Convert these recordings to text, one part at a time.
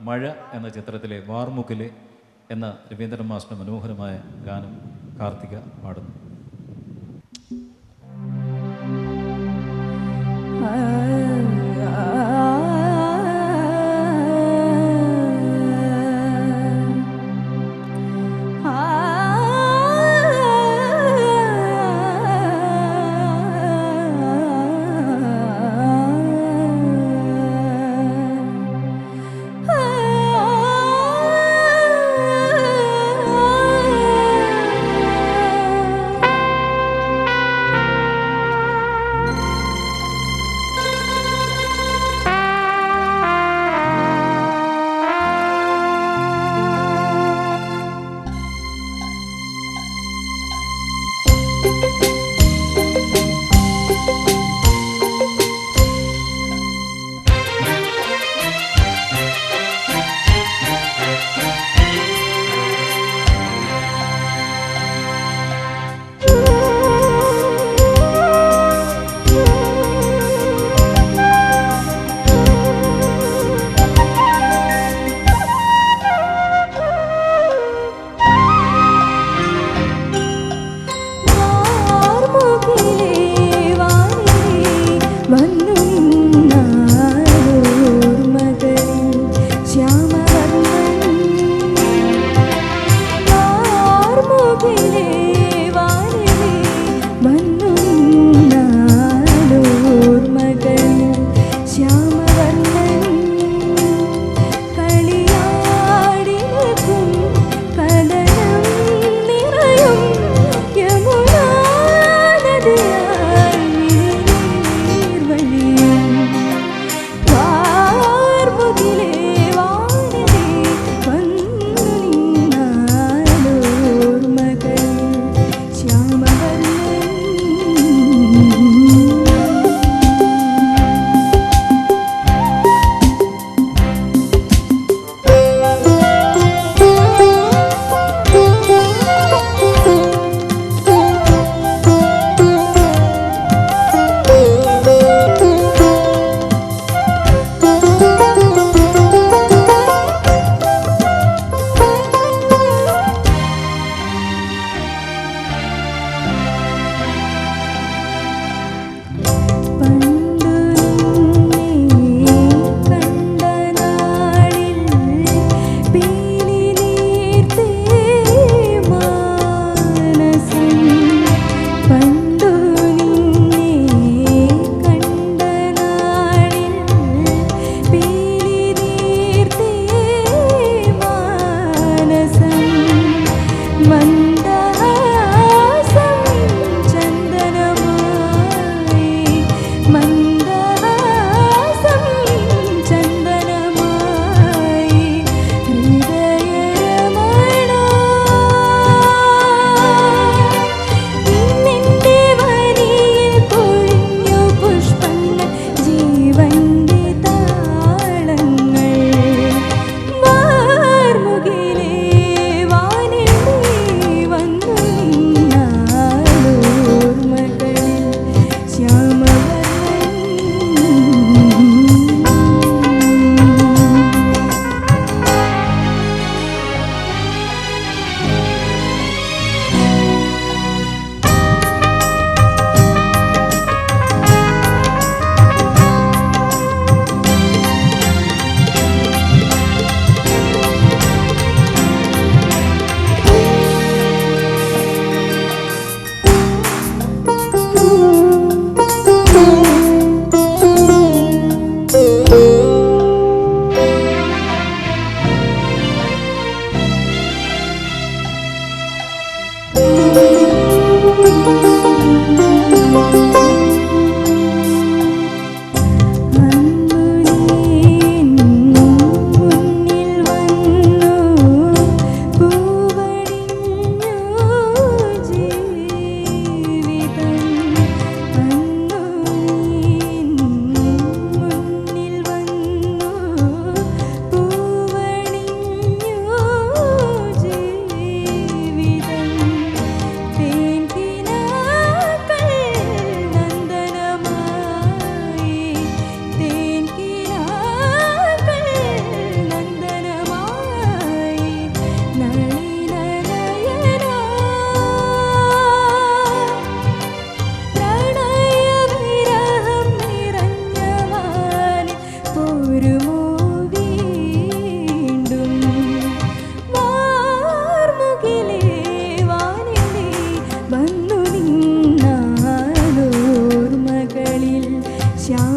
മഴ എന്ന ചിത്രത്തിലെ വാർമുക്കിലെ എന്ന രവീന്ദ്രൻ മാസ്റ്റർ മനോഹരമായ ഗാനം കാർത്തിക പാടുന്നു.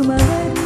மகன்